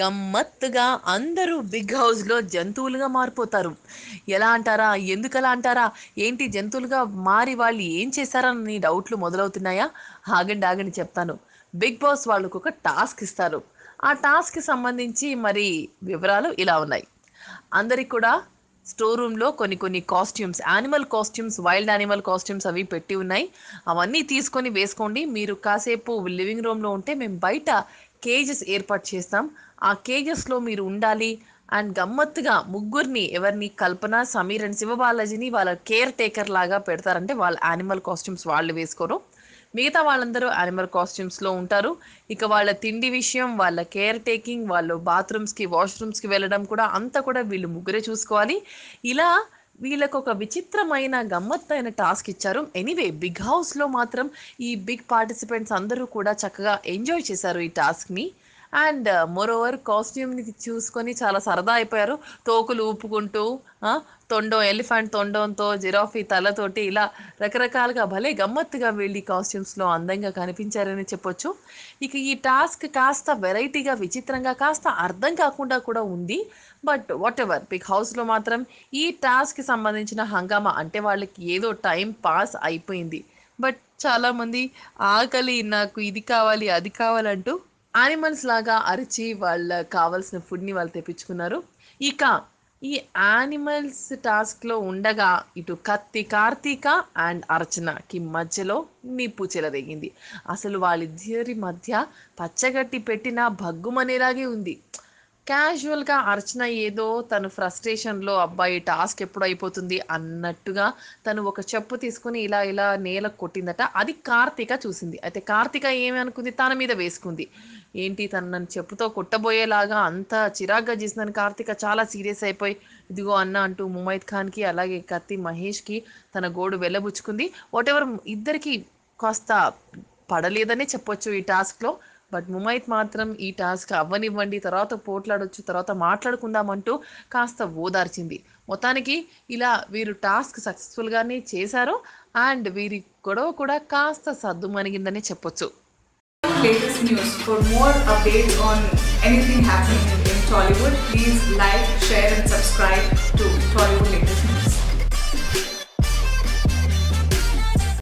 గమ్మత్తుగా అందరూ బిగ్ హౌస్లో జంతువులుగా మారిపోతారు. ఎలా అంటారా? ఎందుకలా అంటారా? ఏంటి జంతువులుగా మారి వాళ్ళు ఏం చేశారని డౌట్లు మొదలవుతున్నాయా? ఆగండి ఆగండి చెప్తాను. బిగ్ బాస్ వాళ్ళకు ఒక టాస్క్ ఇస్తారు. ఆ టాస్క్కి సంబంధించి మరి వివరాలు ఇలా ఉన్నాయి. అందరికి కూడా స్టోర్ రూమ్లో కొన్ని కొన్ని costumes animal costumes wild animal costumes అవి పెట్టి ఉన్నాయి. అవన్నీ తీసుకొని వేసుకోండి. మీరు కాసేపు లివింగ్ రూమ్లో ఉంటే మేము బయట కేజెస్ ఏర్పాటు చేస్తాం. ఆ కేజెస్లో మీరు ఉండాలి అండ్ గమ్మత్తుగా ముగ్గురిని ఎవరిని కల్పన సమీర్ అండ్ శివబాలాజీని వాళ్ళ కేర్ టేకర్ లాగా పెడతారంటే వాళ్ళ యానిమల్ కాస్ట్యూమ్స్ వాళ్ళు వేసుకోరు. మిగతా వాళ్ళందరూ యానిమల్ కాస్ట్యూమ్స్లో ఉంటారు. ఇక వాళ్ళ తిండి విషయం వాళ్ళ కేర్ టేకింగ్ వాళ్ళు బాత్రూమ్స్కి వాష్రూమ్స్కి వెళ్ళడం కూడా అంతా కూడా వీళ్ళు ముగ్గురే చూసుకోవాలి. ఇలా వీళ్ళకు ఒక విచిత్రమైన గమ్మత్తైన టాస్క్ ఇచ్చారు. ఎనీవే బిగ్ హౌస్లో మాత్రం ఈ బిగ్ పార్టిసిపెంట్స్ అందరూ కూడా చక్కగా ఎంజాయ్ చేశారు ఈ టాస్క్ని. అండ్ మోర్ ఓవర్ కాస్ట్యూమ్ని చూసుకొని చాలా సరదా అయిపోయారు. తోకులు ఊపుకుంటూ uh, తొండం ఎలిఫెంట్ తొండంతో జిరాఫీ తలతోటి ఇలా రకరకాలుగా భలే గమ్మత్తుగా వెళ్ళి కాస్ట్యూమ్స్లో అందంగా కనిపించారని చెప్పొచ్చు. ఇక ఈ టాస్క్ కాస్త వెరైటీగా విచిత్రంగా కాస్త అర్థం కాకుండా కూడా ఉంది. బట్ వాట్ ఎవర్ బిగ్ హౌస్లో మాత్రం ఈ టాస్క్కి సంబంధించిన హంగామా అంటే వాళ్ళకి ఏదో టైం పాస్ అయిపోయింది. బట్ చాలామంది ఆకలి నాకు ఇది కావాలి అది కావాలంటూ యానిమల్స్ లాగా అరిచి వాళ్ళ కావాల్సిన ఫుడ్ని వాళ్ళు తెప్పించుకున్నారు. ఇక ఈ యానిమల్స్ టాస్క్లో ఉండగా ఇటు కత్తి కార్తీక అండ్ అర్చనకి మధ్యలో నిప్పు చెలరేగింది అసలు వాళ్ళిద్దరి మధ్య పచ్చగట్టి పెట్టిన భగ్గుమనేలాగే ఉంది. క్యాజువల్గా అర్చన ఏదో తను ఫ్రస్ట్రేషన్లో అబ్బాయి టాస్క్ ఎప్పుడు అయిపోతుంది? అన్నట్టుగా తను ఒక చెప్పు తీసుకుని ఇలా ఇలా నేల కొట్టిందట. అది కార్తీక చూసింది. అయితే కార్తీక ఏమి అనుకుంది? తన మీద వేసుకుంది. ఏంటి తను నన్ను చెప్పుతో కొట్టబోయేలాగా అంత చిరాగ్గా చేసిందని కార్తీక చాలా సీరియస్ అయిపోయి ఇదిగో అన్న అంటూ ముమైద్ ఖాన్కి అలాగే కత్తి మహేష్కి తన గోడు వెళ్ళబుచ్చుకుంది. వాట్ ఎవర్ ఇద్దరికి కాస్త పడలేదనే చెప్పొచ్చు ఈ టాస్క్లో బట్ ముమైత్ మాత్రం ఈ టాస్క్ అవ్వనివ్వండి తర్వాత పోట్లాడొచ్చు తర్వాత మాట్లాడుకుందామంటూ కాస్త ఓదార్చింది. మొత్తానికి ఇలా వీరు టాస్క్ సక్సెస్ఫుల్గానే చేశారు అండ్ వీరి గొడవ కూడా కాస్త సర్దుమణిగిందని చెప్పొచ్చు. Please like subscribe to